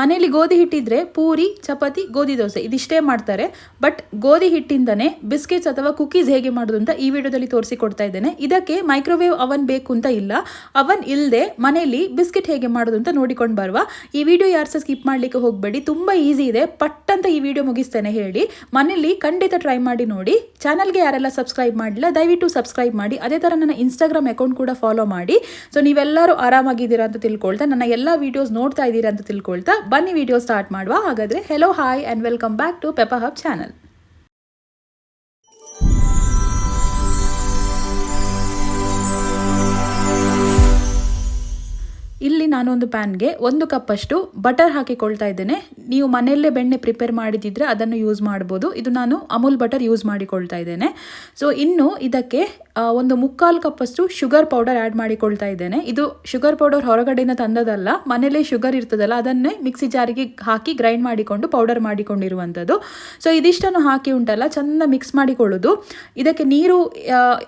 ಮನೆಯಲ್ಲಿ ಗೋಧಿ ಹಿಟ್ಟಿದ್ರೆ ಪೂರಿ, ಚಪಾತಿ, ಗೋಧಿ ದೋಸೆ. ಇದಿಷ್ಟೇ ಮಾಡ್ತಾರೆ. ಬಟ್ ಗೋಧಿ ಹಿಟ್ಟಿಂದನೇ ಬಿಸ್ಕೆಟ್ಸ್ ಅಥವಾ ಕುಕೀಸ್ ಹೇಗೆ ಮಾಡೋದು ಅಂತ ಈ ವಿಡಿಯೋದಲ್ಲಿ ತೋರಿಸಿಕೊಡ್ತಾ ಇದ್ದೇನೆ. ಇದಕ್ಕೆ ಮೈಕ್ರೋವೇವ್ ಅವನ್ ಬೇಕು ಅಂತ ಇಲ್ಲ. ಅವನ್ ಇಲ್ಲದೆ ಮನೆಯಲ್ಲಿ ಬಿಸ್ಕೆಟ್ ಹೇಗೆ ಮಾಡೋದು ಅಂತ ನೋಡಿಕೊಂಡು ಬರುವ. ಈ ವಿಡಿಯೋ ಯಾರು ಸಹ ಸ್ಕಿಪ್ ಮಾಡಲಿಕ್ಕೆ ಹೋಗಬೇಡಿ. ತುಂಬ ಈಸಿ ಇದೆ. ಪಟ್ ಅಂತ ಈ ವಿಡಿಯೋ ಮುಗಿಸ್ತೇನೆ ಹೇಳಿ. ಮನೆಯಲ್ಲಿ ಖಂಡಿತ ಟ್ರೈ ಮಾಡಿ ನೋಡಿ. ಚಾನಲ್ಗೆ ಯಾರೆಲ್ಲ ಸಬ್ಸ್ಕ್ರೈಬ್ ಮಾಡಿಲ್ಲ ದಯವಿಟ್ಟು ಸಬ್ಸ್ಕ್ರೈಬ್ ಮಾಡಿ. ಅದೇ ಥರ ನನ್ನ ಇನ್ಸ್ಟಾಗ್ರಾಮ್ ಅಕೌಂಟ್ ಕೂಡ ಫಾಲೋ ಮಾಡಿ. ಸೊ ನೀವೆಲ್ಲರೂ ಆರಾಮಾಗಿದ್ದೀರಾ ಅಂತ ತಿಳ್ಕೊಳ್ತಾ, ನನ್ನ ಎಲ್ಲ ವಿಡಿಯೋಸ್ ನೋಡ್ತಾ ಇದ್ದೀರಾ ಅಂತ ತಿಳ್ಕೊಳ್ತಾ ಬನ್ನಿ ವಿಡಿಯೋ ಸ್ಟಾರ್ಟ್ ಮಾಡುವ. ಹಾಗಾದರೆ hello hi and welcome back to Pepa hub channel ಇಲ್ಲಿ ನಾನೊಂದು ಪ್ಯಾನ್ಗೆ ಒಂದು ಕಪ್ಪಷ್ಟು ಬಟರ್ ಹಾಕಿಕೊಳ್ತಾ ಇದ್ದೇನೆ. ನೀವು ಮನೆಯಲ್ಲೇ ಬೆಣ್ಣೆ ಪ್ರಿಪೇರ್ ಮಾಡಿದಿದ್ರೆ ಅದನ್ನು ಯೂಸ್ ಮಾಡ್ಬೋದು. ಇದು ನಾನು ಅಮೂಲ್ ಬಟರ್ ಯೂಸ್ ಮಾಡಿಕೊಳ್ತಾ ಇದ್ದೇನೆ. ಸೊ ಇನ್ನು ಇದಕ್ಕೆ ಒಂದು ಮುಕ್ಕಾಲು ಕಪ್ಪಷ್ಟು ಶುಗರ್ ಪೌಡರ್ ಆ್ಯಡ್ ಮಾಡಿಕೊಳ್ತಾ ಇದ್ದೇನೆ. ಇದು ಶುಗರ್ ಪೌಡರ್ ಹೊರಗಡೆಯಿಂದ ತಂದದಲ್ಲ ಮನೇಲೇ ಶುಗರ್ ಇರ್ತದಲ್ಲ, ಅದನ್ನೇ ಮಿಕ್ಸಿ ಜಾರಿಗೆ ಹಾಕಿ ಗ್ರೈಂಡ್ ಮಾಡಿಕೊಂಡು ಪೌಡರ್ ಮಾಡಿಕೊಂಡಿರುವಂಥದ್ದು. ಸೊ ಇದಿಷ್ಟನ್ನು ಹಾಕಿ ಉಂಟಲ್ಲ, ಚೆಂದ ಮಿಕ್ಸ್ ಮಾಡಿಕೊಳ್ಳೋದು. ಇದಕ್ಕೆ ನೀರು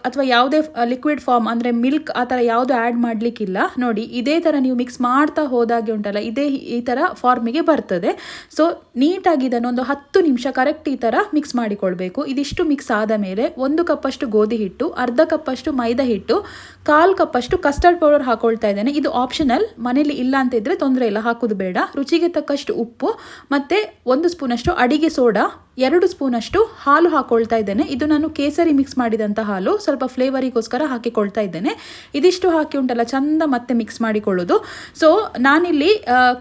ಅಥವಾ ಯಾವುದೇ ಲಿಕ್ವಿಡ್ ಫಾರ್ಮ್ ಅಂದರೆ ಮಿಲ್ಕ್ ಆ ಥರ ಯಾವುದು ಆ್ಯಡ್ ಮಾಡಲಿಕ್ಕಿಲ್ಲ. ನೋಡಿ, ಇದೇ ಥರ ನೀವು ಮಿಕ್ಸ್ ಮಾಡ್ತಾ ಹೋದಾಗೆ ಉಂಟಲ್ಲ, ಇದೇ ಈ ಥರ ಫಾರ್ಮಿಗೆ ಬರ್ತದೆ. ಸೊ ನೀಟಾಗಿ ಇದನ್ನು ಒಂದು ಹತ್ತು ನಿಮಿಷ ಕರೆಕ್ಟ್ ಈ ಥರ ಮಿಕ್ಸ್ ಮಾಡಿಕೊಳ್ಬೇಕು. ಇದಿಷ್ಟು ಮಿಕ್ಸ್ ಆದ ಮೇಲೆ ಒಂದು ಕಪ್ಪಷ್ಟು ಗೋಧಿ ಹಿಟ್ಟು, ಅರ್ಧ ಕಪ್ಪಷ್ಟು ಮೈದಾ ಹಿಟ್ಟು, ಕಾಲು ಕಪ್ಪಷ್ಟು ಕಸ್ಟರ್ಡ್ ಪೌಡರ್ ಹಾಕೊಳ್ತಾ ಇದ್ದೇನೆ. ಇದು ಆಪ್ಷನಲ್ ಮನೇಲಿ ಇಲ್ಲ ಅಂತ ಇದ್ರೆ ತೊಂದರೆ ಇಲ್ಲ, ಹಾಕೋದು ಬೇಡ. ರುಚಿಗೆ ತಕ್ಕಷ್ಟು ಉಪ್ಪು ಮತ್ತು ಒಂದು ಸ್ಪೂನಷ್ಟು ಅಡಿಗೆ ಸೋಡಾ ಎರಡು ಸ್ಪೂನಷ್ಟು ಹಾಲು ಹಾಕೊಳ್ತಾ ಇದ್ದೇನೆ. ಇದು ನಾನು ಕೇಸರಿ ಮಿಕ್ಸ್ ಮಾಡಿದಂಥ ಹಾಲು. ಸ್ವಲ್ಪ ಫ್ಲೇವರಿಗೋಸ್ಕರ ಹಾಕಿಕೊಳ್ತಾ ಇದ್ದೇನೆ. ಇದಿಷ್ಟು ಹಾಕಿ ಉಂಟಲ್ಲ, ಚಂದ ಮತ್ತೆ ಮಿಕ್ಸ್ ಮಾಡಿಕೊಳ್ಳೋದು. ಸೊ ನಾನಿಲ್ಲಿ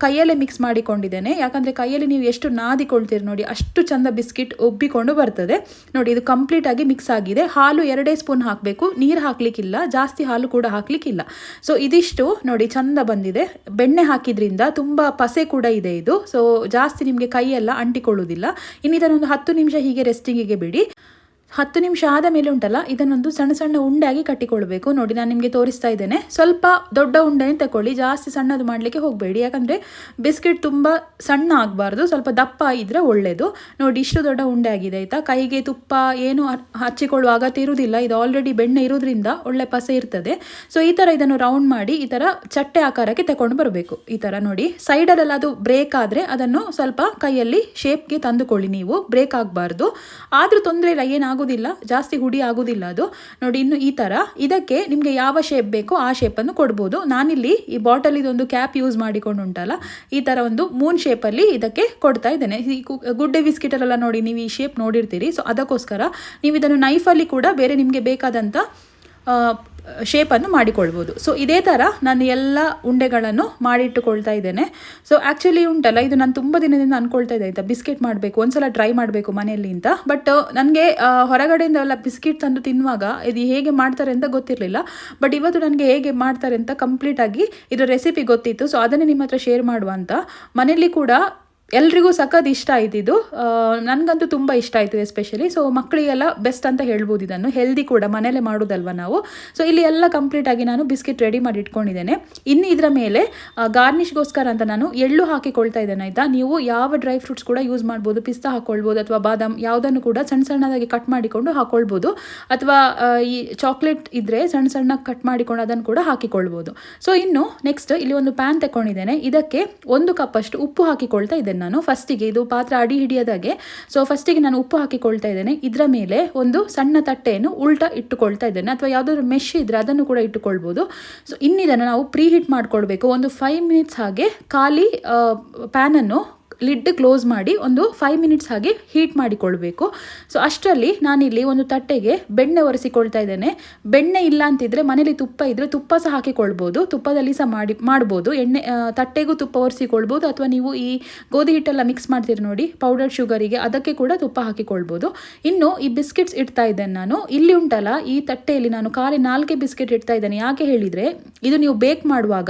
ಕೈಯಲ್ಲೇ ಮಿಕ್ಸ್ ಮಾಡಿಕೊಂಡಿದ್ದೇನೆ. ಯಾಕಂದರೆ ಕೈಯಲ್ಲಿ ನೀವು ಎಷ್ಟು ನಾದಿಕೊಳ್ತೀರಿ ನೋಡಿ, ಅಷ್ಟು ಚಂದ ಬಿಸ್ಕಿಟ್ ಉಬ್ಬಿಕೊಂಡು ಬರ್ತದೆ. ನೋಡಿ, ಇದು ಕಂಪ್ಲೀಟಾಗಿ ಮಿಕ್ಸ್ ಆಗಿದೆ. ಹಾಲು ಎರಡೇ ಸ್ಪೂನ್ ಹಾಕಬೇಕು. ನೀರು ಹಾಕಲಿಕ್ಕಿಲ್ಲ, ಜಾಸ್ತಿ ಹಾಲು ಕೂಡ ಹಾಕಲಿಕ್ಕಿಲ್ಲ. ಸೊ ಇದಿಷ್ಟು ನೋಡಿ, ಚಂದ ಬಂದಿದೆ. ಬೆಣ್ಣೆ ಹಾಕಿದ್ರಿಂದ ತುಂಬ ಪಸೆ ಕೂಡ ಇದೆ ಇದು. ಸೊ ಜಾಸ್ತಿ ನಿಮಗೆ ಕೈಯೆಲ್ಲ ಅಂಟಿಕೊಳ್ಳುವುದಿಲ್ಲ. ಇನ್ನು ಇದನ್ನೊಂದು ಹತ್ತು ನಿಮಿಷ ಹೀಗೆ ರೆಸ್ಟಿಂಗಿಗೆ ಬಿಡಿ. ಹತ್ತು ನಿಮಿಷ ಆದ ಮೇಲೆ ಉಂಟಲ್ಲ, ಇದನ್ನೊಂದು ಸಣ್ಣ ಸಣ್ಣ ಉಂಡೆಯಾಗಿ ಕಟ್ಟಿಕೊಳ್ಬೇಕು. ನೋಡಿ, ನಾನು ನಿಮಗೆ ತೋರಿಸ್ತಾ ಇದ್ದೇನೆ. ಸ್ವಲ್ಪ ದೊಡ್ಡ ಉಂಡೆನೇ ತಗೊಳ್ಳಿ ಜಾಸ್ತಿ ಸಣ್ಣದು ಮಾಡಲಿಕ್ಕೆ ಹೋಗಬೇಡಿ. ಯಾಕಂದರೆ ಬಿಸ್ಕೆಟ್ ತುಂಬ ಸಣ್ಣ ಆಗಬಾರ್ದು, ಸ್ವಲ್ಪ ದಪ್ಪ ಇದ್ದರೆ ಒಳ್ಳೆಯದು ನೋಡಿ, ಇಷ್ಟು ದೊಡ್ಡ ಉಂಡೆ ಆಗಿದೆ, ಆಯಿತಾ? ಕೈಗೆ ತುಪ್ಪ ಏನು ಹಚ್ಚಿಕೊಳ್ಳುವ ಅಗತ್ಯ ಇರುವುದಿಲ್ಲ ಇದು ಆಲ್ರೆಡಿ ಬೆಣ್ಣೆ ಇರೋದ್ರಿಂದ ಒಳ್ಳೆ ಪಸೆ ಇರ್ತದೆ. ಸೊ ಈ ಥರ ಇದನ್ನು ರೌಂಡ್ ಮಾಡಿ, ಈ ಥರ ಚಟ್ಟೆ ಆಕಾರಕ್ಕೆ ತಗೊಂಡು ಬರಬೇಕು. ಈ ಥರ ನೋಡಿ ಸೈಡಲ್ಲೆಲ್ಲ ಅದು ಬ್ರೇಕ್ ಆದರೆ ಅದನ್ನು ಸ್ವಲ್ಪ ಕೈಯಲ್ಲಿ ಶೇಪ್ಗೆ ತಂದುಕೊಳ್ಳಿ ನೀವು. ಬ್ರೇಕ್ ಆಗಬಾರ್ದು. ಆದರೂ ತೊಂದರೆ ಇಲ್ಲ ಏನಾಗೋದಿಲ್ಲ ಜಾಸ್ತಿ ಹುಡಿ ಆಗೋದಿಲ್ಲ ಅದು. ನೋಡಿ, ಇನ್ನು ಈ ಥರ ಇದಕ್ಕೆ ನಿಮಗೆ ಯಾವ ಶೇಪ್ ಬೇಕೋ ಆ ಶೇಪನ್ನು ಕೊಡ್ಬೋದು. ನಾನಿಲ್ಲಿ ಈ ಬಾಟಲ್ ಇದೊಂದು ಕ್ಯಾಪ್ ಯೂಸ್ ಮಾಡಿಕೊಂಡು ಉಂಟಲ್ಲ ಈ ಥರ ಒಂದು ಮೂನ್ ಶೇಪಲ್ಲಿ ಇದಕ್ಕೆ ಕೊಡ್ತಾ ಇದ್ದೇನೆ. ಈ ಗುಡ್ಡೆ ಬಿಸ್ಕಿಟಲ್ಲೆಲ್ಲ ನೋಡಿ, ನೀವು ಈ ಶೇಪ್ ನೋಡಿರ್ತೀರಿ. ಸೊ ಅದಕ್ಕೋಸ್ಕರ ನೀವು ಇದನ್ನು ನೈಫಲ್ಲಿ ಕೂಡ ಬೇರೆ ನಿಮಗೆ ಬೇಕಾದಂಥ ಶೇಪನ್ನು ಮಾಡಿಕೊಳ್ಬೋದು. ಸೊ ಇದೇ ಥರ ನಾನು ಎಲ್ಲ ಉಂಡೆಗಳನ್ನು ಮಾಡಿಟ್ಟುಕೊಳ್ತಾ ಇದ್ದೇನೆ. ಸೊ ಆ್ಯಕ್ಚುಲಿ ಉಂಟಲ್ಲ, ಇದು ನಾನು ತುಂಬ ದಿನದಿಂದ ಅಂದ್ಕೊಳ್ತಾ ಇದ್ದೆ, ಆಯಿತಾ? ಬಿಸ್ಕೆಟ್ ಮಾಡಬೇಕು, ಒಂದ್ಸಲ ಟ್ರೈ ಮಾಡಬೇಕು ಮನೆಯಲ್ಲಿ ಅಂತ. ಬಟ್ ನನಗೆ ಹೊರಗಡೆಯಿಂದ ಎಲ್ಲ ಬಿಸ್ಕೆಟ್ ತಂದು ತಿನ್ನುವಾಗ ಇದು ಹೇಗೆ ಮಾಡ್ತಾರೆ ಅಂತ ಗೊತ್ತಿರಲಿಲ್ಲ. ಬಟ್ ಇವತ್ತು ನನಗೆ ಹೇಗೆ ಮಾಡ್ತಾರೆ ಅಂತ ಕಂಪ್ಲೀಟಾಗಿ ಇದರ ರೆಸಿಪಿ ಗೊತ್ತಿತ್ತು. ಸೊ ಅದನ್ನೇ ನಿಮ್ಮ ಹತ್ರ ಶೇರ್ ಮಾಡುವ ಅಂತ. ಮನೆಯಲ್ಲಿ ಕೂಡ ಎಲ್ರಿಗೂ ಸಖತ್ ಇಷ್ಟ ಆಯ್ತು ಇದು ಆ, ನನಗಂತೂ ತುಂಬ ಇಷ್ಟ ಆಯಿತು ಎಸ್ಪೆಷಲಿ ಸೊ ಮಕ್ಕಳಿಗೆಲ್ಲ ಬೆಸ್ಟ್ ಅಂತ ಹೇಳ್ಬೋದು ಇದನ್ನು. ಹೆಲ್ದಿ ಕೂಡ ಮನೇಲೆ ಮಾಡೋದಲ್ವ ನಾವು. ಸೊ ಇಲ್ಲಿ ಎಲ್ಲ ಕಂಪ್ಲೀಟಾಗಿ ನಾನು ಬಿಸ್ಕೆಟ್ ರೆಡಿ ಮಾಡಿ ಇಟ್ಕೊಂಡಿದ್ದೇನೆ ಇನ್ನು ಇದರ ಮೇಲೆ ಗಾರ್ನಿಷ್ಗೋಸ್ಕರ ಅಂತ ನಾನು ಎಳ್ಳು ಹಾಕಿಕೊಳ್ತಾ ಇದ್ದೇನೆ ಆಯಿತಾ? ನೀವು ಯಾವ ಡ್ರೈ ಫ್ರೂಟ್ಸ್ ಕೂಡ ಯೂಸ್ ಮಾಡ್ಬೋದು. ಪಿಸ್ತಾ ಹಾಕ್ಕೊಳ್ಬೋದು ಅಥವಾ ಬಾದಾಮ್ ಯಾವುದನ್ನು ಕೂಡ ಸಣ್ಣ ಸಣ್ಣದಾಗಿ ಕಟ್ ಮಾಡಿಕೊಂಡು ಹಾಕ್ಕೊಳ್ಬೋದು. ಅಥವಾ ಈ ಚಾಕ್ಲೇಟ್ ಇದ್ದರೆ ಸಣ್ಣ ಸಣ್ಣ ಕಟ್ ಮಾಡಿಕೊಂಡು ಅದನ್ನು ಕೂಡ ಹಾಕಿಕೊಳ್ಬೋದು. ಸೊ ಇನ್ನು ನೆಕ್ಸ್ಟ್ ಇಲ್ಲಿ ಒಂದು ಪ್ಯಾನ್ ತಗೊಂಡಿದ್ದೇನೆ ಇದಕ್ಕೆ ಒಂದು ಕಪ್ಪಷ್ಟು ಉಪ್ಪು ಹಾಕಿಕೊಳ್ತಾ ಇದ್ದೇನೆ. ನಾನು ಫಸ್ಟಿಗೆ ಇದು ಪಾತ್ರ ಅಡಿ ಹಿಡಿಯೋದಾಗೆ. ಸೊ ಫಸ್ಟಿಗೆ ನಾನು ಉಪ್ಪು ಹಾಕಿಕೊಳ್ತಾ ಇದ್ದೇನೆ. ಇದರ ಮೇಲೆ ಒಂದು ಸಣ್ಣ ತಟ್ಟೆಯನ್ನು ಉಲ್ಟಾ ಇಟ್ಟುಕೊಳ್ತಾ ಇದ್ದೇನೆ. ಅಥವಾ ಯಾವುದಾದ್ರು ಮೆಶ್ ಇದ್ದರೆ ಅದನ್ನು ಕೂಡ ಇಟ್ಟುಕೊಳ್ಬೋದು. ಸೊ ಇನ್ನಿದನ್ನು ನಾವು ಪ್ರೀ ಹೀಟ್ ಮಾಡ್ಕೊಳ್ಬೇಕು. ಒಂದು ಫೈವ್ ಮಿನಿಟ್ಸ್ ಹಾಗೆ ಖಾಲಿ ಪ್ಯಾನನ್ನು ಲಿಡ್ ಕ್ಲೋಸ್ ಮಾಡಿ ಒಂದು ಫೈವ್ ಮಿನಿಟ್ಸ್ ಹಾಗೆ ಹೀಟ್ ಮಾಡಿಕೊಳ್ಬೇಕು. ಸೊ ಅಷ್ಟರಲ್ಲಿ ನಾನಿಲ್ಲಿ ಒಂದು ತಟ್ಟೆಗೆ ಬೆಣ್ಣೆ ಒರೆಸಿಕೊಳ್ತಾ ಇದ್ದೇನೆ. ಬೆಣ್ಣೆ ಇಲ್ಲ ಅಂತಿದ್ರೆ ಮನೇಲಿ ತುಪ್ಪ ಇದ್ದರೆ ತುಪ್ಪ ಸಹ ಹಾಕಿಕೊಳ್ಬೋದು. ತುಪ್ಪದಲ್ಲಿ ಸಹ ಮಾಡಿ, ಮಾಡ್ಬೋದು. ಎಣ್ಣೆ ತಟ್ಟೆಗೂ ತುಪ್ಪ ಒರೆಸಿಕೊಳ್ಬೋದು. ಅಥವಾ ನೀವು ಈ ಗೋಧಿ ಹಿಟ್ಟೆಲ್ಲ ಮಿಕ್ಸ್ ಮಾಡ್ತೀರಿ ನೋಡಿ ಪೌಡರ್ ಶುಗರಿಗೆ ಅದಕ್ಕೆ ಕೂಡ ತುಪ್ಪ ಹಾಕಿಕೊಳ್ಬೋದು. ಇನ್ನು ಈ ಬಿಸ್ಕೆಟ್ಸ್ ಇಡ್ತಾ ಇದ್ದೇನೆ ನಾನು. ಇಲ್ಲಿ ಉಂಟಲ್ಲ, ಈ ತಟ್ಟೆಯಲ್ಲಿ ನಾನು ಖಾಲಿ ನಾಲ್ಕೇ ಬಿಸ್ಕೆಟ್ ಇಡ್ತಾ ಇದ್ದೇನೆ. ಯಾಕೆ ಹೇಳಿದರೆ, ಇದು ನೀವು ಬೇಕ್ ಮಾಡುವಾಗ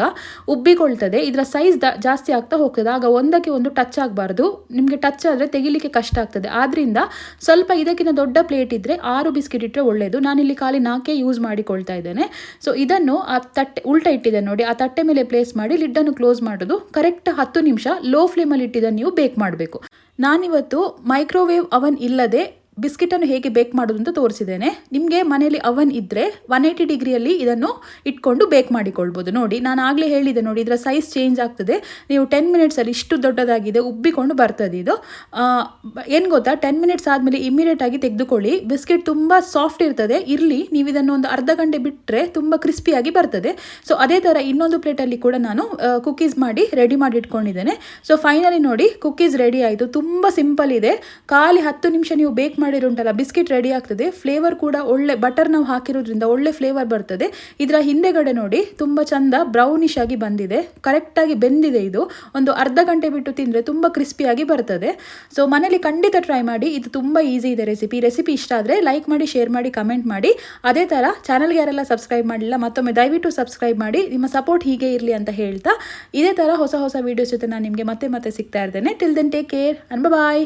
ಉಬ್ಬಿಕೊಳ್ತದೆ. ಇದರ ಸೈಜ್ ಜಾಸ್ತಿ ಆಗ್ತಾ ಹೋಗ್ತದೆ. ಆಗ ಒಂದಕ್ಕೆ ಒಂದು ಟಚ್ ಆಗಬಾರ್ದು. ನಿಮಗೆ ಟಚ್ ಆದರೆ ತೆಗಿಲಿಕ್ಕೆ ಕಷ್ಟ ಆಗ್ತದೆ. ಆದ್ದರಿಂದ ಸ್ವಲ್ಪ ಇದಕ್ಕಿಂತ ದೊಡ್ಡ ಪ್ಲೇಟ್ ಇದ್ದರೆ ಆರು ಬಿಸ್ಕೆಟ್ ಇಟ್ಟರೆ ಒಳ್ಳೆಯದು ನಾನಿಲ್ಲಿ ಖಾಲಿ ನಾಲ್ಕೇ ಯೂಸ್ ಮಾಡಿಕೊಳ್ತಾ ಇದ್ದೇನೆ. ಸೊ ಇದನ್ನು ಆ ತಟ್ಟೆ, ಉಲ್ಟಾ ಇಟ್ಟಿದೆ ನೋಡಿ. ಆ ತಟ್ಟೆ ಮೇಲೆ ಪ್ಲೇಸ್ ಮಾಡಿ ಲಿಡ್ಡನ್ನು ಕ್ಲೋಸ್ ಮಾಡೋದು. ಕರೆಕ್ಟ್ ಹತ್ತು ನಿಮಿಷ ಲೋ ಫ್ಲೇಮಲ್ಲಿ ಇಟ್ಟಿದ್ದನ್ನು ನೀವು ಬೇಕ್ ಮಾಡಬೇಕು. ನಾನಿವತ್ತು ಮೈಕ್ರೋವೇವ್ ಅವನ್ ಇಲ್ಲದೆ ಬಿಸ್ಕಿಟನ್ನು ಹೇಗೆ ಬೇಕ್ ಮಾಡೋದು ಅಂತ ತೋರಿಸಿದ್ದೇನೆ. ನಿಮಗೆ ಮನೆಯಲ್ಲಿ ಅವನ್ ಇದ್ದರೆ ಒನ್ ಏಯ್ಟಿ ಡಿಗ್ರಿಯಲ್ಲಿ ಇದನ್ನು ಇಟ್ಕೊಂಡು ಬೇಕ್ ಮಾಡಿಕೊಳ್ಬೋದು. ನೋಡಿ, ನಾನು ಆಗಲೇ ಹೇಳಿದೆ ನೋಡಿ, ಇದರ ಸೈಜ್ ಚೇಂಜ್ ಆಗ್ತದೆ. ನೀವು ಟೆನ್ ಮಿನಿಟ್ಸಲ್ಲಿ ಇಷ್ಟು ದೊಡ್ಡದಾಗಿದೆ, ಉಬ್ಬಿಕೊಂಡು ಬರ್ತದೆ ಇದು. ಏನು ಗೊತ್ತಾ? ಟೆನ್ ಮಿನಿಟ್ಸ್ ಆದಮೇಲೆ ಇಮಿಡಿಯೇಟ್ ಆಗಿ ತೆಗೆದುಕೊಳ್ಳಿ. ಬಿಸ್ಕೆಟ್ ತುಂಬ ಸಾಫ್ಟ್ ಇರ್ತದೆ. ಇರಲಿ, ನೀವು ಇದನ್ನು ಒಂದು ಅರ್ಧ ಗಂಟೆ ಬಿಟ್ಟರೆ ತುಂಬ ಕ್ರಿಸ್ಪಿಯಾಗಿ ಬರ್ತದೆ. ಸೊ ಅದೇ ಥರ ಇನ್ನೊಂದು ಪ್ಲೇಟಲ್ಲಿ ಕೂಡ ನಾನು ಕುಕೀಸ್ ಮಾಡಿ ರೆಡಿ ಮಾಡಿ ಇಟ್ಕೊಂಡಿದ್ದೇನೆ. ಸೊ ಫೈನಲಿ ನೋಡಿ ಕುಕೀಸ್ ರೆಡಿ ಆಯಿತು. ತುಂಬ ಸಿಂಪಲ್ ಇದೆ. ಖಾಲಿ ಹತ್ತು ನಿಮಿಷ ನೀವು ಬೇಕ್ ಮಾಡಿರುಂಟಲ್ಲ, ಬಿಸ್ಕೆಟ್ ರೆಡಿ ಆಗ್ತದೆ. ಫ್ಲೇವರ್ ಕೂಡ ಒಳ್ಳೆ ಬಟರ್ ನಾವು ಹಾಕಿರೋದ್ರಿಂದ ಒಳ್ಳೆ ಫ್ಲೇವರ್ ಬರ್ತದೆ. ಇದರ ಹಿಂದೆಗಡೆ ನೋಡಿ, ತುಂಬ ಚಂದ ಬ್ರೌನಿಶ್ ಆಗಿ ಬಂದಿದೆ. ಕರೆಕ್ಟಾಗಿ ಬೆಂದಿದೆ ಇದು. ಒಂದು ಅರ್ಧ ಗಂಟೆ ಬಿಟ್ಟು ತಿಂದರೆ ತುಂಬ ಕ್ರಿಸ್ಪಿಯಾಗಿ ಬರ್ತದೆ. ಸೊ ಮನೇಲಿ ಖಂಡಿತ ಟ್ರೈ ಮಾಡಿ. ಇದು ತುಂಬ ಈಸಿ ಇದೆ ರೆಸಿಪಿ ರೆಸಿಪಿ ಇಷ್ಟ ಆದರೆ ಲೈಕ್ ಮಾಡಿ ಶೇರ್ ಮಾಡಿ ಕಮೆಂಟ್ ಮಾಡಿ. ಅದೇ ಥರ ಚಾನಲ್ಗೆ ಯಾರೆಲ್ಲ ಸಬ್ಸ್ಕ್ರೈಬ್ ಮಾಡಿಲ್ಲ, ಮತ್ತೊಮ್ಮೆ ದಯವಿಟ್ಟು ಸಬ್ಸ್ಕ್ರೈಬ್ ಮಾಡಿ. ನಿಮ್ಮ ಸಪೋರ್ಟ್ ಹೀಗೆ ಇರಲಿ ಅಂತ ಹೇಳ್ತಾ. ಇದೇ ಥರ ಹೊಸ ಹೊಸ ವೀಡಿಯೋಸ್ ಜೊತೆ ನಾನು ನಿಮಗೆ ಮತ್ತೆ ಮತ್ತೆ ಸಿಗ್ತಾ ಇರ್ತೇನೆ. Till then take care and bye